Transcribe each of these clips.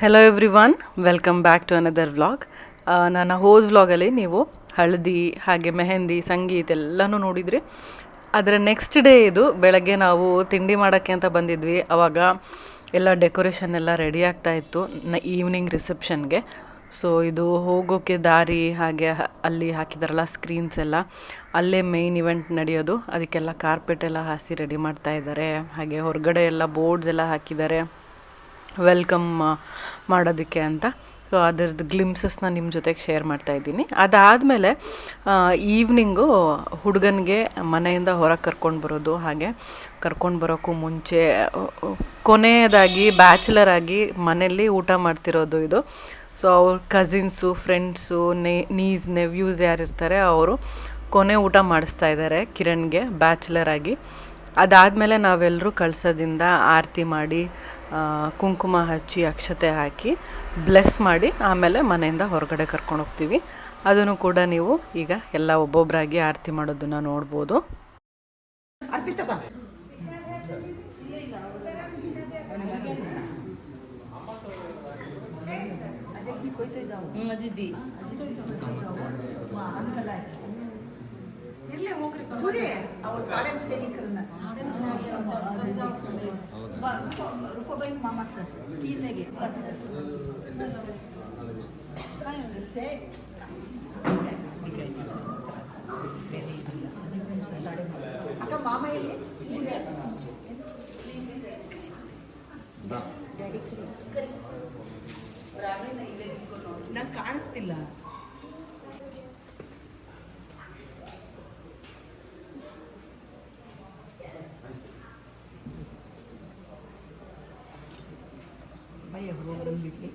Hello everyone welcome back to another vlog ನನ್ನ ಹೋದ ವ್ಲಾಗಲ್ಲಿ ನೀವು ಹಳದಿ, ಹಾಗೆ ಮೆಹಂದಿ, ಸಂಗೀತ ಎಲ್ಲನೂ ನೋಡಿದ್ರಿ. ಅದರ ನೆಕ್ಸ್ಟ್ ಡೇ ಇದು ಬೆಳಗ್ಗೆ ನಾವು ತಿಂಡಿ ಮಾಡೋಕ್ಕೆ ಅಂತ ಬಂದಿದ್ವಿ. ಅವಾಗ ಎಲ್ಲ ಡೆಕೋರೇಷನ್ ಎಲ್ಲ ರೆಡಿ ಆಗ್ತಾ ಇತ್ತು, ನ ಈವ್ನಿಂಗ್ ರಿಸೆಪ್ಷನ್ಗೆ ಸೊ ಇದು ಹೋಗೋಕ್ಕೆ ದಾರಿ, ಹಾಗೆ ಅಲ್ಲಿ ಹಾಕಿದಾರಲ್ಲ ಸ್ಕ್ರೀನ್ಸ್ ಎಲ್ಲ. ಅಲ್ಲೇ ಮೇಯ್ನ್ ಇವೆಂಟ್ ನಡೆಯೋದು. ಅದಕ್ಕೆಲ್ಲ ಕಾರ್ಪೆಟ್ ಎಲ್ಲ ಹಾಸಿ ರೆಡಿ ಮಾಡ್ತಾ ಇದ್ದಾರೆ. ಹಾಗೆ ಹೊರಗಡೆ ಎಲ್ಲ ಬೋರ್ಡ್ಸ್ ಎಲ್ಲ ಹಾಕಿದ್ದಾರೆ. ವೆಲ್ಕಮ್ ಮಾಡೋದಕ್ಕೆ ಅಂತ. ಸೊ ಅದರದ್ದು ಗ್ಲಿಮ್ಸಸ್ನ ನಿಮ್ಮ ಜೊತೆಗೆ ಶೇರ್ ಮಾಡ್ತಾ ಇದ್ದೀನಿ. ಅದಾದಮೇಲೆ ಈವ್ನಿಂಗು ಹುಡುಗನಿಗೆ ಮನೆಯಿಂದ ಹೊರಗೆ ಕರ್ಕೊಂಡು ಬರೋದು, ಹಾಗೆ ಕರ್ಕೊಂಡು ಬರೋಕ್ಕೂ ಮುಂಚೆ ಕೊನೆಯದಾಗಿ ಬ್ಯಾಚುಲರ್ ಆಗಿ ಮನೆಯಲ್ಲಿ ಊಟ ಮಾಡ್ತಿರೋದು ಇದು. ಸೊ ಅವ್ರ ಕಸಿನ್ಸು ಫ್ರೆಂಡ್ಸು ನೇ ನೀಸ್ ನೆವ್ಯೂಸ್ ಯಾರಿರ್ತಾರೆ ಅವರು ಕೊನೆ ಊಟ ಮಾಡಿಸ್ತಾ ಇದ್ದಾರೆ ಕಿರಣ್ಗೆ ಬ್ಯಾಚುಲರ್ ಆಗಿ. ಅದಾದಮೇಲೆ ನಾವೆಲ್ಲರೂ ಕಳ್ಸೋದಿಂದ ಆರತಿ ಮಾಡಿ ಕುಂಕುಮ ಹಚ್ಚಿ ಅಕ್ಷತೆ ಹಾಕಿ ಬ್ಲೆಸ್ ಮಾಡಿ ಆಮೇಲೆ ಮನೆಯಿಂದ ಹೊರಗಡೆ ಕರ್ಕೊಂಡು ಹೋಗ್ತೀವಿ. ಅದನ್ನು ಕೂಡ ನೀವು ಈಗ ಎಲ್ಲ ಒಬ್ಬೊಬ್ಬರಾಗಿ ಆರತಿ ಮಾಡೋದನ್ನು ನೋಡ್ಬೋದು. ಅರ್ಪಿತ ಬಾ ಅದಕ್ಕೆ ಕೊಯ್ತು ಜಾವು दीदी ಇರ್ಲಿ ಹೋಗ್ರಿ ಸೂರ್ಯ ಅವ್ರು ಸಾಡೆ ಸೈನಿಕರನ್ನ ರೂಪಾಯಿ ಮಾಮ ಸರ್ ತೀರ್ಮೆಗೆ ಅಕ್ಕ ಮಾಮ ಎಲ್ಲಿ ನಂಗೆ Maya, huwag ang bigay.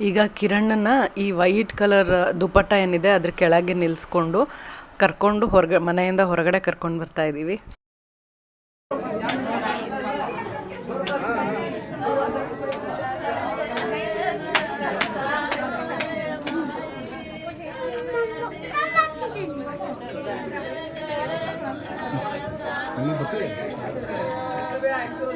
ಈಗ ಕಿರಣ್ಣನ ಈ ವೈಟ್ ಕಲರ್ ದುಪಟ್ಟ ಏನಿದೆ ಅದ್ರ ಕೆಳಗೆ ನಿಲ್ಸ್ಕೊಂಡು ಕರ್ಕೊಂಡು ಹೊರಗೆ ಮನೆಯಿಂದ ಹೊರಗಡೆ ಕರ್ಕೊಂಡು ಬರ್ತಾ ಇದ್ದೀವಿ ಅಂಕಲ್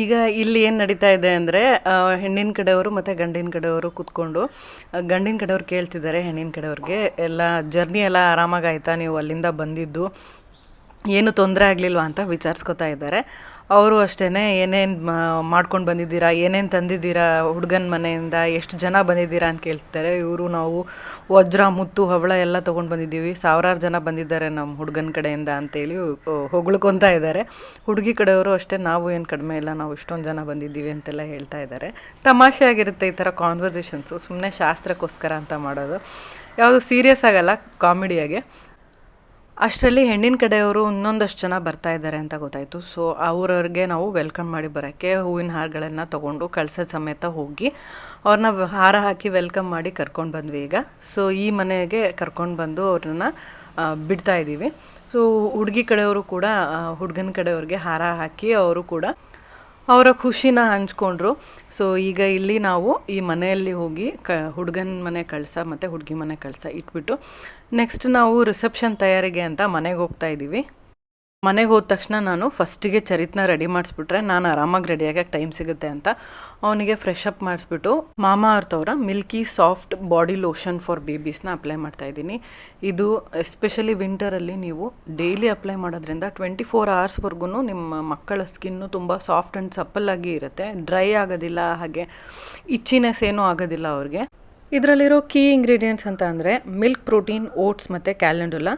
ಈಗ ಇಲ್ಲಿ ಏನು ನಡೀತಾ ಇದೆ ಅಂದರೆ ಹೆಣ್ಣಿನ ಕಡೆಯವರು ಮತ್ತು ಗಂಡಿನ ಕಡೆಯವರು ಕೂತ್ಕೊಂಡು ಗಂಡಿನ ಕಡೆಯವ್ರು ಕೇಳ್ತಿದ್ದಾರೆ, ಹೆಣ್ಣಿನ ಕಡೆಯವ್ರಿಗೆ ಎಲ್ಲ ಜರ್ನಿ ಎಲ್ಲ ಆರಾಮಾಗಿ ಆಯ್ತಾ? ನೀವು ಅಲ್ಲಿಂದ ಬಂದಿದ್ದು ಏನು ತೊಂದರೆ ಆಗಲಿಲ್ವಾ ಅಂತ ವಿಚಾರಿಸ್ಕೊತಾ ಇದ್ದಾರೆ. ಅವರು ಅಷ್ಟೇ ಏನೇನು ಮಾಡ್ಕೊಂಡು ಬಂದಿದ್ದೀರಾ, ಏನೇನು ತಂದಿದ್ದೀರಾ ಹುಡುಗನ ಮನೆಯಿಂದ, ಎಷ್ಟು ಜನ ಬಂದಿದ್ದೀರಾ ಅಂತ ಕೇಳ್ತಾರೆ. ಇವರು ನಾವು ವಜ್ರ, ಮುತ್ತು, ಹವಳ ಎಲ್ಲ ತೊಗೊಂಡು ಬಂದಿದ್ದೀವಿ. ಸಾವಿರಾರು ಜನ ಬಂದಿದ್ದಾರೆ ನಮ್ಮ ಹುಡುಗನ ಕಡೆಯಿಂದ ಅಂತೇಳಿ ಹೊಗಳ್ಕೊತ ಇದ್ದಾರೆ. ಹುಡುಗಿ ಕಡೆಯವರು ಅಷ್ಟೇ, ನಾವು ಏನು ಕಡಿಮೆ ಇಲ್ಲ, ನಾವು ಇಷ್ಟೊಂದು ಜನ ಬಂದಿದ್ದೀವಿ ಅಂತೆಲ್ಲ ಹೇಳ್ತಾ ಇದ್ದಾರೆ. ತಮಾಷೆ ಆಗಿರುತ್ತೆ ಈ ಥರ ಕಾನ್ವರ್ಸೇಷನ್ಸು ಸುಮ್ಮನೆ ಶಾಸ್ತ್ರಕ್ಕೋಸ್ಕರ ಅಂತ ಮಾಡೋದು. ಯಾವುದು ಸೀರಿಯಸ್ ಆಗಲ್ಲ ಕಾಮಿಡಿಯಾಗೆ ಅಷ್ಟರಲ್ಲಿ ಹೆಣ್ಣಿನ ಕಡೆಯವರು ಇನ್ನೊಂದಷ್ಟು ಜನ ಬರ್ತಾ ಇದ್ದಾರೆ ಅಂತ ಗೊತ್ತಾಯಿತು. ಸೊ ಅವ್ರವ್ರಿಗೆ ನಾವು ವೆಲ್ಕಮ್ ಮಾಡಿ ಬರೋಕ್ಕೆ ಹೂವಿನ ಹಾರಗಳನ್ನು ತೊಗೊಂಡು ಕಳ್ಸದ ಸಮೇತ ಹೋಗಿ ಅವ್ರನ್ನ ಹಾರ ಹಾಕಿ ವೆಲ್ಕಮ್ ಮಾಡಿ ಕರ್ಕೊಂಡು ಬಂದ್ವಿ ಈಗ. ಸೊ ಈ ಮನೆಗೆ ಕರ್ಕೊಂಡು ಬಂದು ಅವ್ರನ್ನ ಬಿಡ್ತಾ ಇದ್ದೀವಿ ಸೊ ಹುಡುಗಿ ಕಡೆಯವರು ಕೂಡ ಹುಡುಗನ ಕಡೆಯವ್ರಿಗೆ ಹಾರ ಹಾಕಿ ಅವರು ಕೂಡ ಅವರ ಖುಷಿನ ಹಂಚ್ಕೊಂಡ್ರು. ಸೊ ಈಗ ಇಲ್ಲಿ ನಾವು ಈ ಮನೆಯಲ್ಲಿ ಹೋಗಿ ಕ, ಹುಡುಗನ ಮನೆ ಕಳ್ಸ, ಮತ್ತು ಹುಡುಗಿ ಮನೆ ಕಳ್ಸ ಇಟ್ಬಿಟ್ಟು ನೆಕ್ಸ್ಟ್ ನಾವು ರಿಸೆಪ್ಷನ್ ತಯಾರಿಗೆ ಅಂತ ಮನೆಗೆ ಹೋಗ್ತಾ ಇದ್ದೀವಿ ಮನೆಗೆ ಹೋದ ತಕ್ಷಣ ನಾನು ಫಸ್ಟಿಗೆ ಚರಿತ್ನ ರೆಡಿ ಮಾಡಿಸ್ಬಿಟ್ರೆ ನಾನು ಆರಾಮಾಗಿ ರೆಡಿಯಾಗಕ್ಕೆ ಟೈಮ್ ಸಿಗುತ್ತೆ ಅಂತ. ಅವನಿಗೆ ಫ್ರೆಶ್ ಅಪ್ ಮಾಡಿಸ್ಬಿಟ್ಟು ಮಾಮಾ ಅವರ milky soft body lotion for ಬೇಬೀಸ್ನ apply ಮಾಡ್ತಾ ಇದ್ದೀನಿ. ಇದು ಎಸ್ಪೆಷಲಿ ವಿಂಟರಲ್ಲಿ ನೀವು ಡೈಲಿ ಅಪ್ಲೈ ಮಾಡೋದ್ರಿಂದ ಟ್ವೆಂಟಿ ಫೋರ್ ಅವರ್ಸ್ವರೆಗೂ ನಿಮ್ಮ ಮಕ್ಕಳ ಸ್ಕಿನ್ನು ತುಂಬ ಸಾಫ್ಟ್ ಆ್ಯಂಡ್ ಸಪ್ಪಲ್ಲಾಗಿ ಇರುತ್ತೆ. ಡ್ರೈ ಆಗೋದಿಲ್ಲ, ಹಾಗೆ ಇಚ್ಚಿನೆಸ್ ಏನೂ ಆಗೋದಿಲ್ಲ ಅವ್ರಿಗೆ. ಇದರಲ್ಲಿರೋ ಕೀ ಇಂಗ್ರೀಡಿಯೆಂಟ್ಸ್ ಅಂತ ಅಂದರೆ ಮಿಲ್ಕ್ ಪ್ರೋಟೀನ್ ಓಟ್ಸ್ ಮತ್ತು ಕ್ಯಾಲೆಂಡುಲ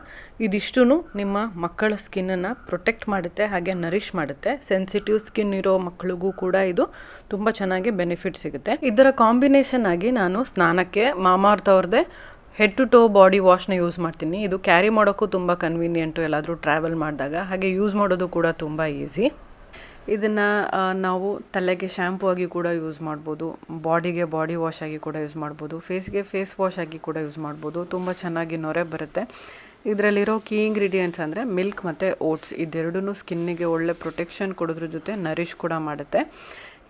ಇದಿಷ್ಟು ನಿಮ್ಮ ಮಕ್ಕಳ ಸ್ಕಿನ್ನನ್ನು ಪ್ರೊಟೆಕ್ಟ್ ಮಾಡುತ್ತೆ, ಹಾಗೆ ನರಿಷ್ ಮಾಡುತ್ತೆ. ಸೆನ್ಸಿಟಿವ್ ಸ್ಕಿನ್ ಇರೋ ಮಕ್ಕಳಿಗೂ ಕೂಡ ಇದು ತುಂಬ ಚೆನ್ನಾಗಿ ಬೆನಿಫಿಟ್ ಸಿಗುತ್ತೆ. ಇದರ ಕಾಂಬಿನೇಷನ್ ಆಗಿ ನಾನು ಸ್ನಾನಕ್ಕೆ ಮಾಮಾರ್ತ್ ಅವ್ರದ್ದೇ ಹೆಡ್ ಟು ಟೋ ಬಾಡಿ ವಾಶ್ನ ಯೂಸ್ ಮಾಡ್ತೀನಿ. ಇದು ಕ್ಯಾರಿ ಮಾಡೋಕ್ಕೂ ತುಂಬ ಕನ್ವೀನಿಯೆಂಟು ಎಲ್ಲಾದರೂ ಟ್ರಾವೆಲ್ ಮಾಡಿದಾಗ. ಹಾಗೆ ಯೂಸ್ ಮಾಡೋದು ಕೂಡ ತುಂಬ ಈಸಿ ಇದನ್ನು ನಾವು ತಲೆಗೆ ಶ್ಯಾಂಪೂ ಆಗಿ ಕೂಡ ಯೂಸ್ ಮಾಡ್ಬೋದು ಬಾಡಿಗೆ ಬಾಡಿ ವಾಶ್ ಆಗಿ ಕೂಡ ಯೂಸ್ ಮಾಡ್ಬೋದು ಫೇಸ್ಗೆ ಫೇಸ್ ವಾಶ್ ಆಗಿ ಕೂಡ ಯೂಸ್ ಮಾಡ್ಬೋದು, ತುಂಬ ಚೆನ್ನಾಗಿ ನೊರೆ ಬರುತ್ತೆ. ಇದರಲ್ಲಿರೋ ಕೀ ಇಂಗ್ರೀಡಿಯೆಂಟ್ಸ್ ಅಂದರೆ ಮಿಲ್ಕ್ ಮತ್ತು ಓಟ್ಸ್ ಇದೆರಡೂ ಸ್ಕಿನ್ನಿಗೆ ಒಳ್ಳೆ ಪ್ರೊಟೆಕ್ಷನ್ ಕೊಡೋದ್ರ ಜೊತೆ ನರಿಷ್ ಕೂಡ ಮಾಡುತ್ತೆ.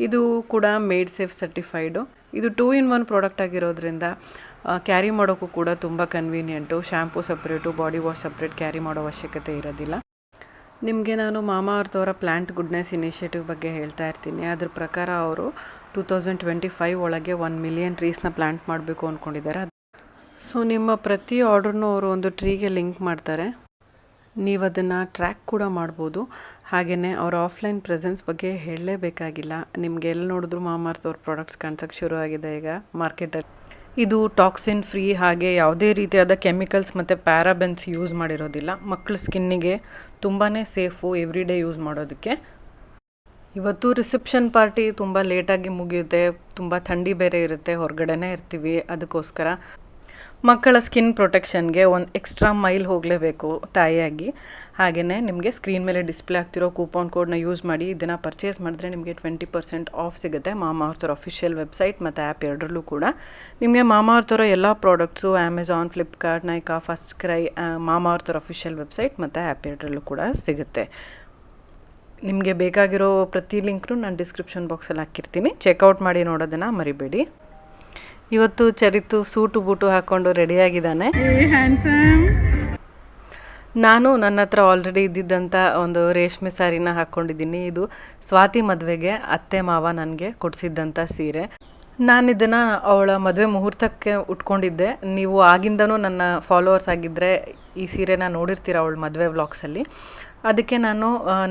ಇದು ಕೂಡ ಮೇಡ್ ಸೇಫ್ ಸರ್ಟಿಫೈಡು ಇದು ಟೂ ಇನ್ ಒನ್ ಪ್ರಾಡಕ್ಟ್ ಆಗಿರೋದ್ರಿಂದ ಕ್ಯಾರಿ ಮಾಡೋಕ್ಕೂ ಕೂಡ ತುಂಬ convenient shampoo separate body wash separate carry ಮಾಡೋ ಅವಶ್ಯಕತೆ ಇರೋದಿಲ್ಲ. ನಿಮಗೆ ನಾನು ಮಾಮಾ ಅವ್ರದವರ ಅವರ ಪ್ಲ್ಯಾಂಟ್ ಗುಡ್ನೆಸ್ ಇನಿಷಿಯೇಟಿವ್ ಬಗ್ಗೆ ಹೇಳ್ತಾ ಇರ್ತೀನಿ. ಅದ್ರ ಪ್ರಕಾರ ಅವರು ಟೂ ತೌಸಂಡ್ ಟ್ವೆಂಟಿ ಫೈವ್ ಒಳಗೆ ಒನ್ ಮಿಲಿಯನ್ ಟ್ರೀಸ್ನ ಪ್ಲ್ಯಾಂಟ್ ಮಾಡಬೇಕು ಅಂದ್ಕೊಂಡಿದ್ದಾರೆ ಸೊ, ನಿಮ್ಮ ಪ್ರತಿ ಆರ್ಡ್ರನ್ನೂ ಅವರು ಒಂದು ಟ್ರೀಗೆ ಲಿಂಕ್ ಮಾಡ್ತಾರೆ. ನೀವು ಅದನ್ನು ಟ್ರ್ಯಾಕ್ ಕೂಡ ಮಾಡ್ಬೋದು. ಹಾಗೆಯೇ ಅವ್ರ ಆಫ್ಲೈನ್ ಪ್ರೆಸೆನ್ಸ್ ಬಗ್ಗೆ ಹೇಳಲೇಬೇಕಾಗಿಲ್ಲ. ನಿಮಗೆ ಎಲ್ಲಿ ನೋಡಿದ್ರು ಮಾಮಾರ್ತ್ ಅವ್ರ ಪ್ರಾಡಕ್ಟ್ಸ್ ಕಾಣ್ಸೋಕ್ಕೆ ಶುರು ಆಗಿದೆ ಈಗ ಮಾರ್ಕೆಟಲ್ಲಿ. ಇದು ಟಾಕ್ಸಿನ್ ಫ್ರೀ ಹಾಗೆ ಯಾವುದೇ ರೀತಿಯಾದ ಕೆಮಿಕಲ್ಸ್ ಮತ್ತು ಪ್ಯಾರಾಬೆನ್ಸ್ ಯೂಸ್ ಮಾಡಿರೋದಿಲ್ಲ. ಮಕ್ಕಳ ಸ್ಕಿನ್ನಿಗೆ ತುಂಬಾ ಸೇಫು ಎವ್ರಿ ಡೇ ಯೂಸ್ ಮಾಡೋದಕ್ಕೆ. ಇವತ್ತು ರಿಸೆಪ್ಷನ್ ಪಾರ್ಟಿ ತುಂಬ ಲೇಟಾಗಿ ಮುಗಿಯುತ್ತೆ. ತುಂಬ ಥಂಡಿ ಬೇರೆ ಇರುತ್ತೆ. ಹೊರಗಡೆನೇ ಇರ್ತೀವಿ. ಅದಕ್ಕೋಸ್ಕರ ಮಕ್ಕಳ ಸ್ಕಿನ್ ಪ್ರೊಟೆಕ್ಷನ್ಗೆ ಒಂದು ಎಕ್ಸ್ಟ್ರಾ ಮೈಲ್ ಹೋಗಲೇಬೇಕು ತಾಯಿಯಾಗಿ. ಹಾಗೆಯೇ ನಿಮಗೆ ಸ್ಕ್ರೀನ್ ಮೇಲೆ ಡಿಸ್ಪ್ಲೇ ಆಗ್ತಿರೋ ಕೂಪನ್ ಕೋಡ್ನ ಯೂಸ್ ಮಾಡಿ ಇದನ್ನು ಪರ್ಚೇಸ್ ಮಾಡಿದ್ರೆ ನಿಮಗೆ ಟ್ವೆಂಟಿ ಪರ್ಸೆಂಟ್ ಆಫ್ ಸಿಗುತ್ತೆ. ಮಾಮಾ ಅರ್ಥರ ಅಫಿಷಿಯಲ್ ವೆಬ್ಸೈಟ್ ಮತ್ತು ಆ್ಯಪ್ ಎರಡರಲ್ಲೂ ಕೂಡ. ನಿಮಗೆ ಮಾಮಾ ಅರ್ಥರ ಎಲ್ಲ products Amazon Flipkart Nykaa FirstCry ಮಾಮಾ ಅರ್ಥರ ಅಫಿಷಿಯಲ್ ವೆಬ್ಸೈಟ್ ಮತ್ತು ಆ್ಯಪ್ ಎರಡರಲ್ಲೂ ಕೂಡ ಸಿಗುತ್ತೆ. ನಿಮಗೆ ಬೇಕಾಗಿರೋ ಪ್ರತಿ ಲಿಂಕ್ನು ನಾನು ಡಿಸ್ಕ್ರಿಪ್ಷನ್ ಬಾಕ್ಸಲ್ಲಿ ಹಾಕಿರ್ತೀನಿ. ಚೆಕ್ಔಟ್ ಮಾಡಿ ನೋಡೋದನ್ನು ಮರಿಬೇಡಿ. ಇವತ್ತು ಚರಿತು ಸೂಟು ಬೂಟು ಹಾಕ್ಕೊಂಡು ರೆಡಿಯಾಗಿದ್ದಾನೆ ನಾನು ನನ್ನ ಹತ್ರ ಆಲ್ರೆಡಿ ಇದ್ದಿದ್ದಂಥ ಒಂದು ರೇಷ್ಮೆ ಸ್ಯಾರಿನ ಹಾಕ್ಕೊಂಡಿದ್ದೀನಿ ಇದು ಸ್ವಾತಿ ಮದುವೆಗೆ ಅತ್ತೆ ಮಾವ ನನಗೆ ಕೊಡಿಸಿದ್ದಂಥ ಸೀರೆ. ನಾನು ಇದನ್ನು ಅವಳ ಮದುವೆ ಮುಹೂರ್ತಕ್ಕೆ ಉಟ್ಕೊಂಡಿದ್ದೆ. ನೀವು ಆಗಿಂದನೂ ನನ್ನ ಫಾಲೋವರ್ಸ್ ಆಗಿದ್ದರೆ ಈ ಸೀರೆನ ನೋಡಿರ್ತೀರ ಅವಳ ಮದುವೆ ವ್ಲಾಗ್ಸಲ್ಲಿ ಅದಕ್ಕೆ ನಾನು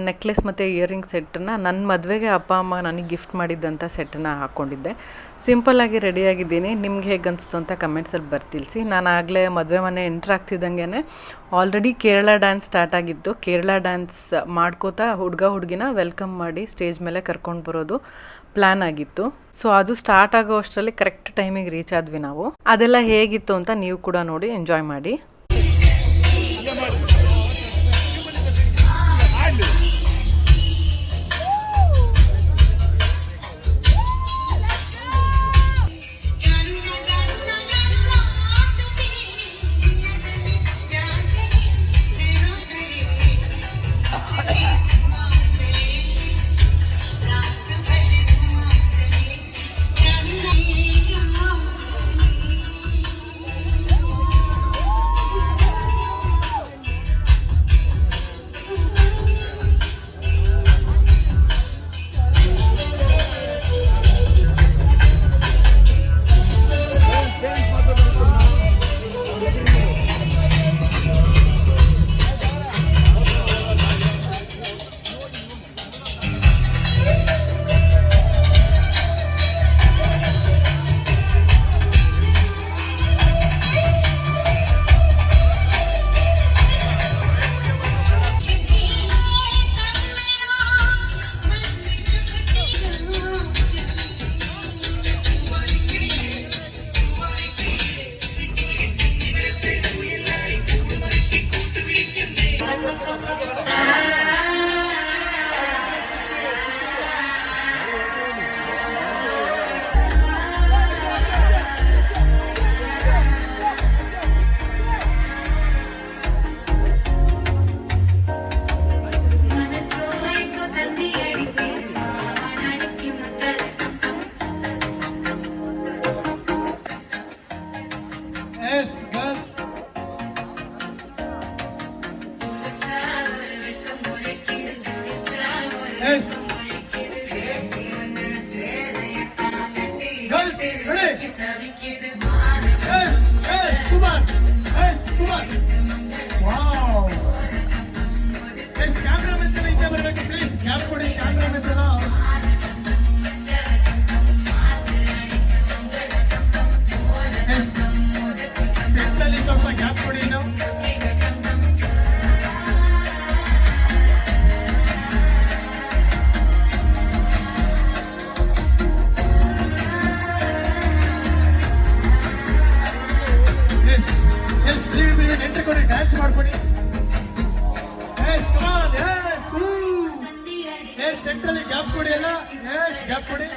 ನೆಕ್ಲೆಸ್ ಮತ್ತು ಇಯರಿಂಗ್ ಸೆಟ್ಟನ್ನು ನನ್ನ ಮದುವೆಗೆ ಅಪ್ಪ, ಅಮ್ಮ ನನಗೆ ಗಿಫ್ಟ್ ಮಾಡಿದ್ದಂಥ ಸೆಟ್ಟನ್ನು ಹಾಕ್ಕೊಂಡಿದ್ದೆ ಸಿಂಪಲ್ಲಾಗಿ ರೆಡಿಯಾಗಿದ್ದೀನಿ ನಿಮ್ಗೆ ಹೇಗೆ ಅನಿಸ್ತು ಅಂತ ಕಮೆಂಟ್ಸಲ್ಲಿ ಬರ್ತಿಲ್ಸಿ. ನಾನು ಆಗಲೇ ಮದುವೆ ಮನೆ ಎಂಟ್ರ್ ಆಗ್ತಿದ್ದಂಗೆ ಆಲ್ರೆಡಿ ಕೇರಳ ಡ್ಯಾನ್ಸ್ ಸ್ಟಾರ್ಟ್ ಆಗಿತ್ತು. ಕೇರಳ ಡ್ಯಾನ್ಸ್ ಮಾಡ್ಕೋತಾ ಹುಡುಗ ಹುಡುಗಿನ ವೆಲ್ಕಮ್ ಮಾಡಿ ಸ್ಟೇಜ್ ಮೇಲೆ ಕರ್ಕೊಂಡು ಬರೋದು ಪ್ಲ್ಯಾನ್ ಆಗಿತ್ತು. ಸೊ ಅದು ಸ್ಟಾರ್ಟ್ ಆಗೋ ಅಷ್ಟರಲ್ಲಿ ಕರೆಕ್ಟ್ ಟೈಮಿಗೆ ರೀಚ್ ಆದ್ವಿ ನಾವು. ಅದೆಲ್ಲ ಹೇಗಿತ್ತು ಅಂತ ನೀವು ಕೂಡ ನೋಡಿ ಎಂಜಾಯ್ ಮಾಡಿ. Yes, yes, super, yes, super. Wow. Yes, camera में चले इधर बैठो please. Camera को camera में चलाओ. കൂടി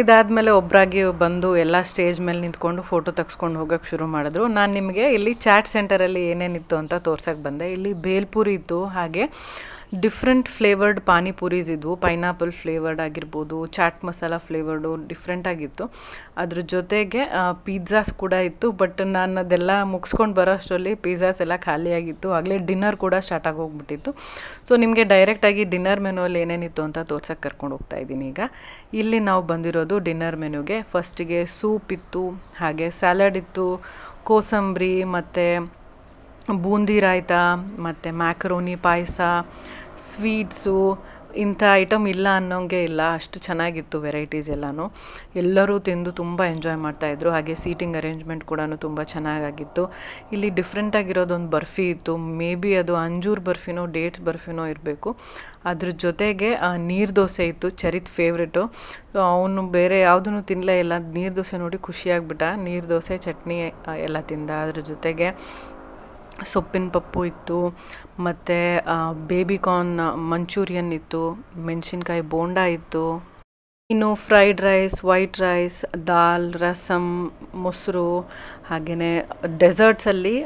ಇದಾದಮೇಲೆ ಒಬ್ಬರಾಗಿ ಬಂದು ಎಲ್ಲ ಸ್ಟೇಜ್ ಮೇಲೆ ನಿಂತ್ಕೊಂಡು ಫೋಟೋ ತೆಗೆಸ್ಕೊಂಡು ಹೋಗೋಕ್ಕೆ ಶುರು ಮಾಡಿದ್ರು. ನಾನು ನಿಮಗೆ ಇಲ್ಲಿ ಚಾಟ್ ಸೆಂಟರಲ್ಲಿ ಏನೇನಿತ್ತು ಅಂತ ತೋರ್ಸಕ್ಕೆ ಬಂದೆ. ಇಲ್ಲಿ ಬೇಲ್ಪುರಿ ಇತ್ತು, ಹಾಗೆ ಡಿಫ್ರೆಂಟ್ ಫ್ಲೇವರ್ಡ್ ಪಾನಿಪುರೀಸ್ ಇದ್ವು. ಪೈನಾಪಲ್ ಫ್ಲೇವರ್ಡ್ ಆಗಿರ್ಬೋದು ಚಾಟ್ ಮಸಾಲ ಫ್ಲೇವರ್ಡು ಡಿಫ್ರೆಂಟಾಗಿತ್ತು ಅದ್ರ ಜೊತೆಗೆ ಪಿಜ್ಜಾಸ್ ಕೂಡ ಇತ್ತು ಬಟ್ ನಾನು ಅದೆಲ್ಲ ಮುಗಿಸ್ಕೊಂಡು ಬರೋ ಅಷ್ಟರಲ್ಲಿ ಪಿಜ್ಜಾಸ್ ಎಲ್ಲ ಖಾಲಿಯಾಗಿತ್ತು ಆಗಲೇ ಡಿನ್ನರ್ ಕೂಡ ಸ್ಟಾರ್ಟ್ ಆಗಿ ಹೋಗ್ಬಿಟ್ಟಿತ್ತು. ಸೊ ನಿಮಗೆ ಡೈರೆಕ್ಟಾಗಿ ಡಿನ್ನರ್ ಮೆನುವಲ್ಲಿ ಏನೇನಿತ್ತು ಅಂತ ತೋರ್ಸಕ್ಕೆ ಕರ್ಕೊಂಡು ಹೋಗ್ತಾ ಇದ್ದೀನಿ ಈಗ. ಇಲ್ಲಿ ನಾವು ಬಂದಿರೋದು ಡಿನ್ನರ್ ಮೆನುಗೆ ಫಸ್ಟಿಗೆ ಸೂಪ್ ಇತ್ತು, ಹಾಗೆ ಸ್ಯಾಲಡ್ ಇತ್ತು, ಕೋಸಂಬರಿ, ಮತ್ತು ಬೂಂದಿ ರಾಯ್ತ, ಮತ್ತು ಮ್ಯಾಕ್ರೋನಿ ಪಾಯಸ ಸ್ವೀಟ್ಸು ಇಂಥ ಐಟಮ್ ಇಲ್ಲ ಅನ್ನೋಂಗೆ ಇಲ್ಲ, ಅಷ್ಟು ಚೆನ್ನಾಗಿತ್ತು ವೆರೈಟೀಸ್ ಎಲ್ಲನೂ. ಎಲ್ಲರೂ ತಿಂದು ತುಂಬ ಎಂಜಾಯ್ ಮಾಡ್ತಾಯಿದ್ರು ಹಾಗೆ ಸೀಟಿಂಗ್ ಅರೇಂಜ್ಮೆಂಟ್ ಕೂಡ ತುಂಬ ಚೆನ್ನಾಗಾಗಿತ್ತು. ಇಲ್ಲಿ ಡಿಫ್ರೆಂಟಾಗಿರೋದೊಂದು ಬರ್ಫಿ ಇತ್ತು. ಮೇ ಬಿ ಅದು ಅಂಜೂರ್ ಬರ್ಫಿನೋ, ಡೇಟ್ಸ್ ಬರ್ಫಿನೋ ಇರಬೇಕು. ಅದ್ರ ಜೊತೆಗೆ ನೀರು ದೋಸೆ ಇತ್ತು, ಚರಿತ್ ಫೇವ್ರೆಟು ಅವನು ಬೇರೆ ಯಾವುದನ್ನು ತಿನ್ನಲೇ ಇಲ್ಲ. ನೀರು ದೋಸೆ ನೋಡಿ ಖುಷಿಯಾಗ್ಬಿಟ್ಟ. ನೀರು ದೋಸೆ, ಚಟ್ನಿ ಎಲ್ಲ ತಿಂದ. ಅದ್ರ ಜೊತೆಗೆ ಸೊಪ್ಪಿನ ಪಪ್ಪು ಇತ್ತು, ಮತ್ತು ಬೇಬಿ ಕಾರ್ನ್ ಮಂಚೂರಿಯನ್ ಇತ್ತು, ಮೆಣಸಿನ್ಕಾಯಿ ಬೋಂಡ ಇತ್ತು. ಇನ್ನು fried rice white rice dal rasam ಮೊಸರು ಹಾಗೆಯೇ ಡೆಸರ್ಟ್ಸಲ್ಲಿ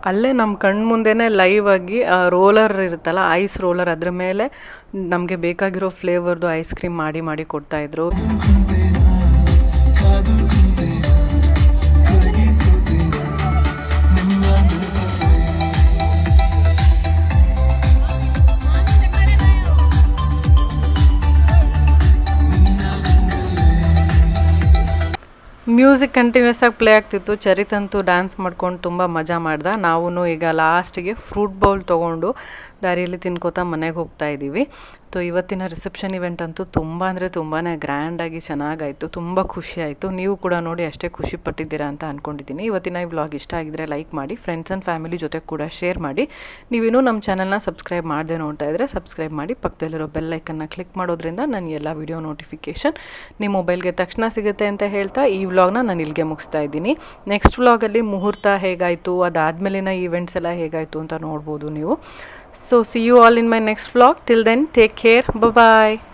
ಅಲ್ಲೇ ನಮ್ಮ ಕಣ್ಣು ಮುಂದೆನೇ ಲೈವ್ ಆಗಿ ರೋಲರ್ ಇರುತ್ತಲ್ಲ ಐಸ್ ರೋಲರ್ ಅದ್ರ ಮೇಲೆ ನಮಗೆ ಬೇಕಾಗಿರೋ ಫ್ಲೇವರ್ದು ಐಸ್ ಕ್ರೀಮ್ ಮಾಡಿ ಮಾಡಿ ಕೊಡ್ತಾಯಿದ್ರು ಮ್ಯೂಸಿಕ್ ಕಂಟಿನ್ಯೂಸ್ ಆಗಿ ಪ್ಲೇ ಆಗ್ತಿತ್ತು. ಚರಿತಂತೂ ಡ್ಯಾನ್ಸ್ ಮಾಡ್ಕೊಂಡು ತುಂಬ ಮಜಾ ಮಾಡ್ದ. ನಾವು ಈಗ ಲಾಸ್ಟಿಗೆ ಫ್ರೂಟ್ ಬೌಲ್ ತೊಗೊಂಡು ದಾರಿಯಲ್ಲಿ ತಿನ್ಕೋತಾ ಮನೆಗೆ ಹೋಗ್ತಾ ಇದ್ದೀವಿ. ಸೊ ಇವತ್ತಿನ ರಿಸೆಪ್ಷನ್ ಇವೆಂಟ್ ಅಂತೂ ತುಂಬ ಅಂದರೆ ತುಂಬಾ ಗ್ರ್ಯಾಂಡಾಗಿ ಚೆನ್ನಾಗಾಯಿತು. ತುಂಬ ಖುಷಿ ಆಯಿತು. ನೀವು ಕೂಡ ನೋಡಿ ಅಷ್ಟೇ ಖುಷಿ ಪಟ್ಟಿದ್ದೀರಾ ಅಂತ ಅಂದ್ಕೊಂಡಿದ್ದೀನಿ ಇವತ್ತಿನ ಈ ವ್ಲಾಗ್ ಇಷ್ಟ ಆಗಿದ್ರೆ ಲೈಕ್ ಮಾಡಿ ಫ್ರೆಂಡ್ಸ್ ಆ್ಯಂಡ್ ಫ್ಯಾಮಿಲಿ ಜೊತೆ ಕೂಡ ಶೇರ್ ಮಾಡಿ. ನೀವಿನ್ನೂ ನಮ್ಮ ಚಾನಲ್ನ ಸಬ್ಸ್ಕ್ರೈಬ್ ಮಾಡದೆ ನೋಡ್ತಾ ಇದ್ದರೆ ಸಬ್ಸ್ಕ್ರೈಬ್ ಮಾಡಿ. ಪಕ್ಕದಲ್ಲಿರೋ ಬೆಲ್ ಲೈಕನ್ನು ಕ್ಲಿಕ್ ಮಾಡೋದ್ರಿಂದ ನನ್ನ ಎಲ್ಲ ವಿಡಿಯೋ ನೋಟಿಫಿಕೇಷನ್ ನಿಮ್ಮ ಮೊಬೈಲ್ಗೆ ತಕ್ಷಣ ಸಿಗುತ್ತೆ ಅಂತ ಹೇಳ್ತಾ ಈ ವ್ಲಾಗ್ನ ನಾನು ಇಲ್ಲಿಗೆ ಮುಗಿಸ್ತಾ ಇದ್ದೀನಿ. ನೆಕ್ಸ್ಟ್ ವ್ಲಾಗಲ್ಲಿ ಮುಹೂರ್ತ ಹೇಗಾಯಿತು? ಅದಾದಮೇಲಿನ ಈವೆಂಟ್ಸ್ ಎಲ್ಲ ಹೇಗಾಯಿತು ಅಂತ ನೋಡ್ಬೋದು ನೀವು. So see you all in my next vlog. Till then take care. Bye bye.